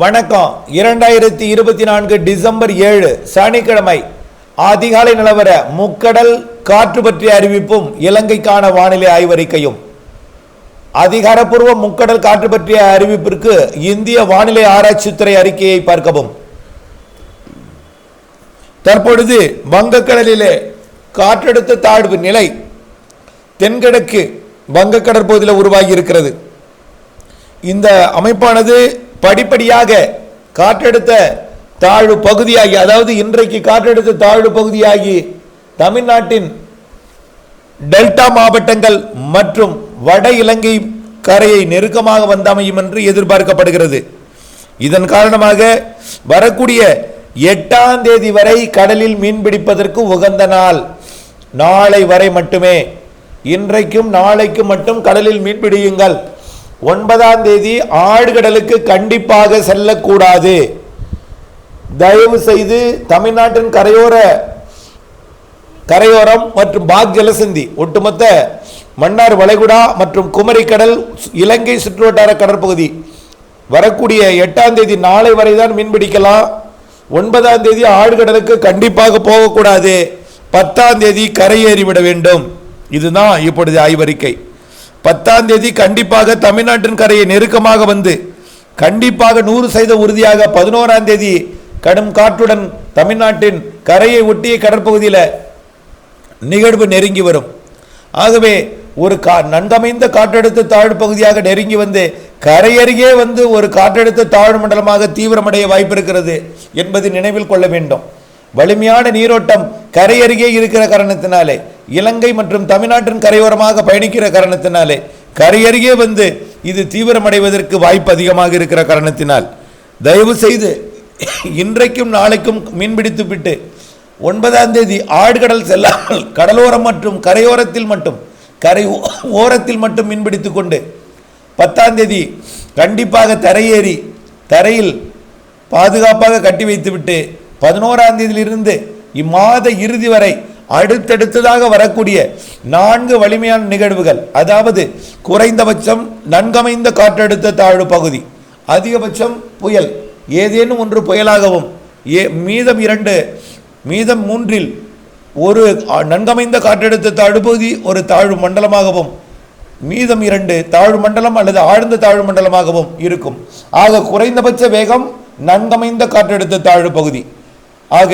வணக்கம். இரண்டாயிரத்தி இருபத்தி நான்கு டிசம்பர் ஏழு சனிக்கிழமை அதிகாலை நிலவர முக்கடல் காற்று பற்றிய அறிவிப்பும் இலங்கைக்கான வானிலை ஆய்வறிக்கையும். அதிகாரப்பூர்வ முக்கடல் காற்று பற்றிய அறிவிப்பிற்கு இந்திய வானிலை ஆராய்ச்சித்துறை அறிக்கையை பார்க்கவும். தற்பொழுது வங்கக்கடலிலே காற்றழுத்த தாழ்வு நிலை தென்கிழக்கு வங்கக்கடற்பகுதியில் உருவாகி இருக்கிறது இந்த அமைப்பானது படிப்படியாக காற்றெடுத்த தாழ்வு பகுதியாகி அதாவது இன்றைக்கு காற்றெடுத்த தாழ்வு பகுதியாகி தமிழ்நாட்டின் டெல்டா மாவட்டங்கள் மற்றும் வட இலங்கை கரையை நெருக்கமாக வந்தமையும் என்று எதிர்பார்க்கப்படுகிறது. இதன் காரணமாக வரக்கூடிய எட்டாம் தேதி வரை கடலில் மீன்பிடிப்பதற்கு உகந்த நாள். நாளை வரை மட்டுமே. இன்றைக்கும் நாளைக்கும் மட்டும் கடலில் மீன்பிடியுங்கள் ஒன்பதாம் தேதி ஆழ்கடலுக்கு கண்டிப்பாக செல்லக்கூடாது. தயவு செய்து தமிழ்நாட்டின் கரையோர கரையோரம் மற்றும் பாக் ஜலசந்தி ஒட்டுமொத்த மன்னார் வளைகுடா மற்றும் குமரிக்கடல் இலங்கை சுற்றுவட்டார கடற்பகுதி வரக்கூடிய எட்டாம் தேதி நாளை வரை தான் மீன்பிடிக்கலாம் ஒன்பதாம் தேதி ஆழ்கடலுக்கு கண்டிப்பாக போகக்கூடாது. பத்தாம் தேதி கரையேறிவிட வேண்டும். இதுதான் இப்பொழுது ஆய்வறிக்கை. பத்தாம் தேதி கண்டிப்பாக தமிழ்நாட்டின் கரையை நெருக்கமாக வந்து கண்டிப்பாக நூறு சதவீத உறுதியாக பதினோராம் தேதி கடும் காற்றுடன் தமிழ்நாட்டின் கரையை ஒட்டிய கடற்பகுதியில் நிகழ்வு நெருங்கி வரும். ஆகவே ஒரு கா நன்கமைந்த காற்றழுத்த தாழ்வு பகுதியாக நெருங்கி வந்து கரையருகே வந்து ஒரு காற்றழுத்த தாழ்வு மண்டலமாக தீவிரமடைய வாய்ப்பு இருக்கிறது என்பதை நினைவில் கொள்ள வேண்டும். வலிமையான நீரோட்டம் கரையருகே இருக்கிற காரணத்தினாலே இலங்கை மற்றும் தமிழ்நாட்டின் கரையோரமாக பயணிக்கிற காரணத்தினாலே கரையருகே வந்து இது தீவிரமடைவதற்கு வாய்ப்பு அதிகமாக இருக்கிற காரணத்தினால் தயவு செய்து இன்றைக்கும் நாளைக்கும் மீன்பிடித்து விட்டு ஒன்பதாம் தேதி ஆழ்கடல் செல்லாமல் கடலோரம் மற்றும் கரையோரத்தில் மட்டும் கரை ஓ- ஓரத்தில் மட்டும் மீன்பிடித்து கொண்டு பத்தாம் தேதி கண்டிப்பாக தரையேறி தரையில் பாதுகாப்பாக கட்டி வைத்துவிட்டு பதினோராம் தேதியிலிருந்து இம்மாத இறுதி வரை அடுத்தடுத்ததாக வரக்கூடிய நான்கு வலிமையான நிகழ்வுகள். அதாவது குறைந்தபட்சம் நன்கமைந்த காற்றழுத்த தாழ்வு பகுதி அதிகபட்சம் புயல் ஏதேனும் ஒன்று புயலாகவும் ஏ மீதம் இரண்டு மீதம் மூன்றில் ஒரு நன்கமைந்த காற்றழுத்த தாழ்வு பகுதி ஒரு தாழ்வு மண்டலமாகவும் மீதம் இரண்டு தாழ்வு மண்டலம் அல்லது ஆழ்ந்த தாழ்வு மண்டலமாகவும் இருக்கும். ஆக குறைந்தபட்ச வேகம் நன்கமைந்த காற்றழுத்த தாழ்வு பகுதி. ஆக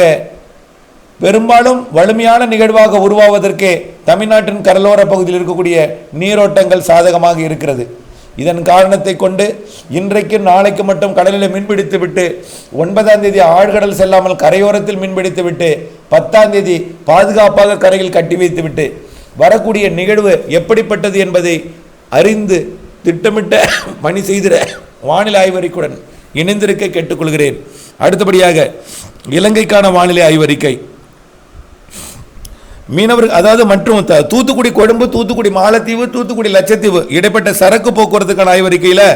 பெரும்பாலும் வலிமையான நிகழ்வாக உருவாவதற்கே தமிழ்நாட்டின் கடலோர பகுதியில் இருக்கக்கூடிய நீரோட்டங்கள் சாதகமாக இருக்கிறது. இதன் காரணத்தை கொண்டு இன்றைக்கு நாளைக்கு மட்டும் கடலில் மீன்பிடித்து விட்டு ஒன்பதாம் தேதி ஆழ்கடல் செல்லாமல் கரையோரத்தில் மீன்பிடித்து விட்டு பத்தாம் தேதி பாதுகாப்பாக கரையில் கட்டி வைத்து விட்டு வரக்கூடிய நிகழ்வு எப்படிப்பட்டது என்பதை அறிந்து திட்டமிட்ட பணி செய்திட வானிலை ஆய்வறிக்கையுடன் இணைந்திருக்க கேட்டுக்கொள்கிறேன். அடுத்தபடியாக இலங்கைக்கான வானிலை ஆய்வறிக்கை. மீனவர்கள் அதாவது மற்றும் தூத்துக்குடி கொழும்பு தூத்துக்குடி மாலத்தீவு தூத்துக்குடி லட்சத்தீவு இடைப்பட்ட சரக்கு போக்குவரத்துக்கான ஆய்வறிக்கையில்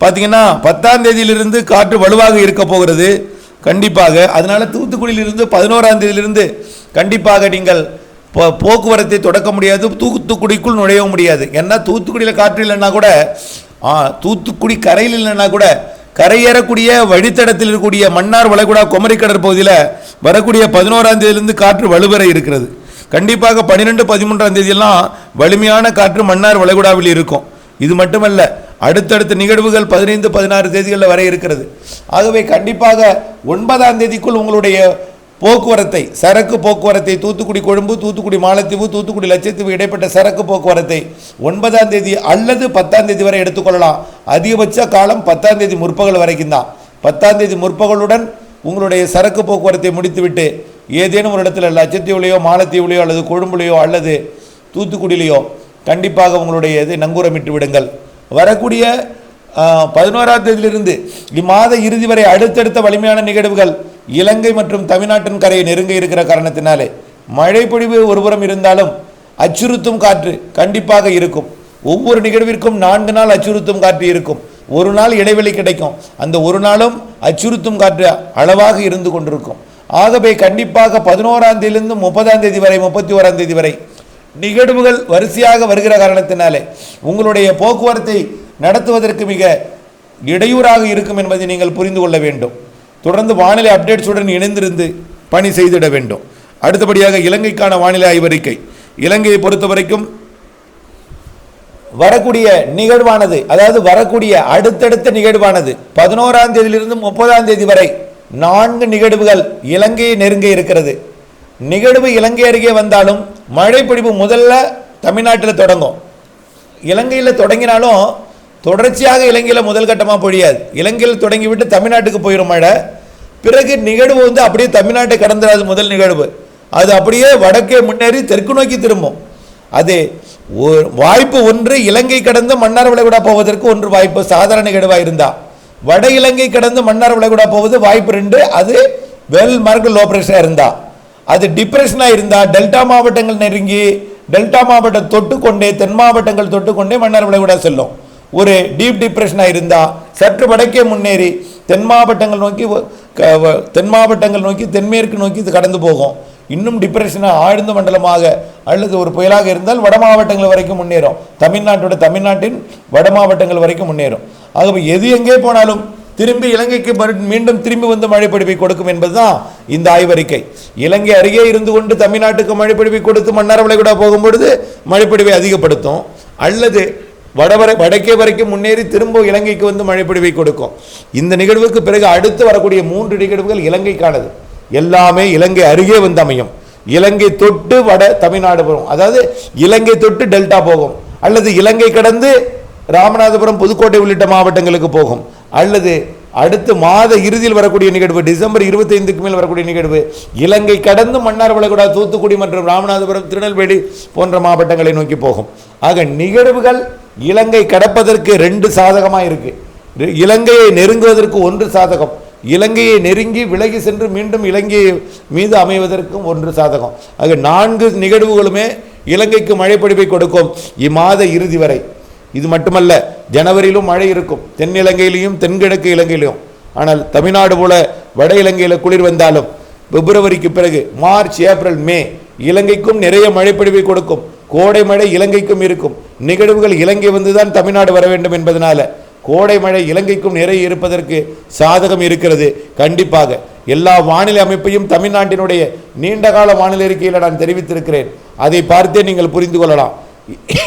பார்த்தீங்கன்னா பத்தாம் தேதியிலிருந்து காற்று வலுவாக இருக்க போகிறது. கண்டிப்பாக. அதனால் தூத்துக்குடியிலிருந்து பதினோராம் தேதியிலிருந்து கண்டிப்பாக நீங்கள் போ- போக்குவரத்தை தொடக்க முடியாது. தூத்துக்குடிக்குள் நுழையவும் முடியாது. ஏன்னா தூத்துக்குடியில் காற்று இல்லைன்னா கூட தூத்துக்குடி கரையில் இல்லைன்னா கூட கரையேறக்கூடிய வழித்தடத்தில் இருக்கக்கூடிய மன்னார் வளைகுடா குமரி கடற்பகுதியில் வரக்கூடிய பதினோராம் தேதியிலிருந்து காற்று வலுவர இருக்கிறது. கண்டிப்பாக பன்னிரெண்டு பதிமூன்றாம் தேதியெல்லாம் வலிமையான காற்று மன்னார் வளைகுடாவில் இருக்கும். இது மட்டுமல்ல அடுத்தடுத்த நிகழ்வுகள் பதினைந்து பதினாறு தேதிகளில் வர இருக்கிறது. ஆகவே கண்டிப்பாக ஒன்பதாம் தேதிக்குள் உங்களுடைய போக்குவரத்தை சரக்கு போக்குவரத்தை தூத்துக்குடி கொழும்பு தூத்துக்குடி மாலத்தீவு தூத்துக்குடி லட்சத்தீவு இடைப்பட்ட சரக்கு போக்குவரத்தை ஒன்பதாம் தேதி அல்லது பத்தாம் தேதி வரை எடுத்துக்கொள்ளலாம். அதிகபட்ச காலம் பத்தாம் தேதி முற்பகல் வரைக்கும் தான். பத்தாம் தேதி முற்பகலுடன் உங்களுடைய சரக்கு போக்குவரத்தை முடித்துவிட்டு ஏதேனும் ஒரு இடத்துல லட்சத்தீவுலையோ மாலத்தீவுலையோ அல்லது கொழும்புலையோ அல்லது தூத்துக்குடியிலையோ கண்டிப்பாக உங்களுடைய இதை நங்கூரமிட்டு விடுங்கள். வரக்கூடிய பதினோராம் தேதியிலிருந்து இம்மாத இறுதி வரை அடுத்தடுத்த வலிமையான நிகழ்வுகள் இலங்கை மற்றும் தமிழ்நாட்டின் கரையை நெருங்க இருக்கிற காரணத்தினாலே மழை பொழிவு ஒருபுறம் இருந்தாலும் அச்சுறுத்தும் காற்று கண்டிப்பாக இருக்கும். ஒவ்வொரு நிகழ்விற்கும் நான்கு நாள் அச்சுறுத்தும் காற்று இருக்கும். ஒரு நாள் இடைவெளி கிடைக்கும். அந்த ஒரு நாளும் அச்சுறுத்தும் காற்று அளவாக இருந்து கொண்டிருக்கும். ஆகவே கண்டிப்பாக பதினோராம் தேதியிலிருந்து முப்பதாம் தேதி வரை முப்பத்தி ஓராம் தேதி வரை நிகழ்வுகள் வரிசையாக வருகிற காரணத்தினாலே உங்களுடைய போக்குவரத்தை நடத்துவதற்கு மிக இடையூறாக இருக்கும் என்பதை நீங்கள் புரிந்து கொள்ள வேண்டும். தொடர்ந்து வானிலை அப்டேட்ஸுடன் இணைந்திருந்து பணி செய்திட வேண்டும். அடுத்தபடியாக இலங்கைக்கான வானிலை ஆய்வறிக்கை. இலங்கையை பொறுத்த வரைக்கும் வரக்கூடிய நிகழ்வானது அதாவது வரக்கூடிய அடுத்தடுத்த நிகழ்வானது பதினோராம் தேதியிலிருந்து முப்பதாம் தேதி வரை நான்கு நிகழ்வுகள் இலங்கையை நெருங்க இருக்கிறது. நிகழ்வு இலங்கை அருகே வந்தாலும் மழைப்பிடிப்பு முதல்ல தமிழ்நாட்டில் தொடங்கும். இலங்கையில் தொடங்கினாலும் தொடர்ச்சியாக இலங்கையில் முதல் கட்டமாக பொழியாது. இலங்கையில் தொடங்கிவிட்டு தமிழ்நாட்டுக்கு போயிடும் மழை. பிறகு நிகழ்வு வந்து அப்படியே தமிழ்நாட்டை கடந்துடாது முதல் நிகழ்வு. அது அப்படியே வடக்கே முன்னேறி தெற்கு நோக்கி திரும்பும். அது வாய்ப்பு ஒன்று இலங்கை கடந்து மன்னார் விளைவிடா போவதற்கு ஒன்று வாய்ப்பு சாதாரண நிகழ்வாக இருந்தால் வட இலங்கை கடந்து மன்னார் விளைகுடா போவது வாய்ப்பு ரெண்டு. அது வெல் மார்க் லோ ப்ரெஷராக இருந்தால் அது டிப்ரெஷனாக இருந்தால் டெல்டா மாவட்டங்கள் நெருங்கி டெல்டா மாவட்டம் தொட்டுக்கொண்டே தென் மாவட்டங்கள் தொட்டுக்கொண்டே மன்னார் விளைகுடா செல்லும். ஒரு டீப் டிப்ரெஷனாக இருந்தால் சற்று வடக்கே முன்னேறி தென் மாவட்டங்கள் நோக்கி க- வ- தென் மாவட்டங்கள் நோக்கி தென்மேற்கு நோக்கி இது கடந்து போகும். இன்னும் டிப்ரெஷனாக ஆழ்ந்த மண்டலமாக அல்லது ஒரு புயலாக இருந்தால் வட மாவட்டங்கள் வரைக்கும் முன்னேறும். தமிழ்நாட்டோட தமிழ்நாட்டின் வட மாவட்டங்கள் வரைக்கும் முன்னேறும். ஆகவே எது எங்கே போனாலும் திரும்பி இலங்கைக்கு மீண்டும் திரும்பி வந்து மழைப்பிடிப்பை கொடுக்கும் என்பதுதான் இந்த ஆய்வறிக்கை. இலங்கை அருகே இருந்து கொண்டு தமிழ்நாட்டுக்கு மழைப்பிடிப்பை கொடுத்து மன்னார் வளைகுடா போகும்பொழுது மழைப்பிடிப்பை அதிகப்படுத்தும். அல்லது வடவரை வடக்கே வரைக்கும் முன்னேறி திரும்ப இலங்கைக்கு வந்து மழைப்பிடிவை கொடுக்கும். இந்த நிகழ்வுக்கு பிறகு அடுத்து வரக்கூடிய மூன்று நிகழ்வுகள் இலங்கைக்கானது. எல்லாமே இலங்கை அருகே வந்து அமையும். இலங்கை தொட்டு வட தமிழ்நாடு போகும். அதாவது இலங்கை தொட்டு டெல்டா போகும். அல்லது இலங்கை கடந்து ராமநாதபுரம் புதுக்கோட்டை உள்ளிட்ட மாவட்டங்களுக்கு போகும். அல்லது அடுத்து மாத இறுதியில் வரக்கூடிய நிகழ்வு டிசம்பர் இருபத்தைந்துக்கு மேல் வரக்கூடிய நிகழ்வு இலங்கை கடந்து மன்னார் வளைகுடா தூத்துக்குடி மற்றும் ராமநாதபுரம் திருநெல்வேலி போன்ற மாவட்டங்களை நோக்கி போகும். ஆக நிகழ்வுகள் இலங்கை கடப்பதற்கு ரெண்டு சாதகமாக இருக்கு. இலங்கையை நெருங்குவதற்கு ஒன்று சாதகம். இலங்கையை நெருங்கி விலகி சென்று மீண்டும் இலங்கை மீது அமைவதற்கும் ஒன்று சாதகம். ஆக நான்கு நிகழ்வுகளுமே இலங்கைக்கு மழைப்பொழிவை கொடுக்கும். இம்மாத இறுதி வரை. இது மட்டுமல்ல ஜனவரியிலும் மழை இருக்கும். தென் இலங்கையிலையும் தென்கிழக்கு இலங்கையிலும். ஆனால் தமிழ்நாடு போல வட இலங்கையில் குளிர் வந்தாலும் பிப்ரவரிக்கு பிறகு மார்ச் ஏப்ரல் மே இலங்கைக்கும் நிறைய மழைப்பொழிவை கொடுக்கும். கோடை மழை இலங்கைக்கும் இருக்கும். நிகழ்வுகள் இலங்கை வந்துதான் தமிழ்நாடு வர வேண்டும் என்பதனால கோடை மழை இலங்கைக்கும் நிறைய இருப்பதற்கு சாதகம் இருக்கிறது. கண்டிப்பாக எல்லா வானிலை அமைப்பையும் தமிழ்நாட்டினுடைய நீண்டகால வானிலை அறிக்கையில் நான் தெரிவித்திருக்கிறேன். அதை பார்த்தே நீங்கள் புரிந்து கொள்ளலாம்.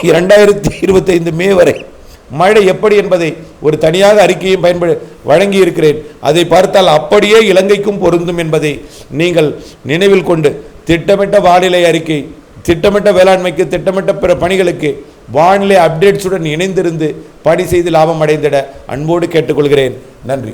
இரண்டாயிரத்தி இருபத்தைந்து மே வரை மழை எப்படி என்பதை ஒரு தனியாக அறிக்கையும் பயன்படு வழங்கி இருக்கிறேன் அதை பார்த்தால் அப்படியே இலங்கைக்கும் பொருந்தும் என்பதை நீங்கள் நினைவில் கொண்டு திட்டமிட்ட வானிலை அறிக்கை திட்டமிட்ட வேளாண்மைக்கு திட்டமிட்ட பிற பணிகளுக்கு வானிலை அப்டேட்ஸுடன் இணைந்திருந்து பணி செய்து லாபம் அடைந்திட அன்போடு கேட்டுக்கொள்கிறேன். நன்றி.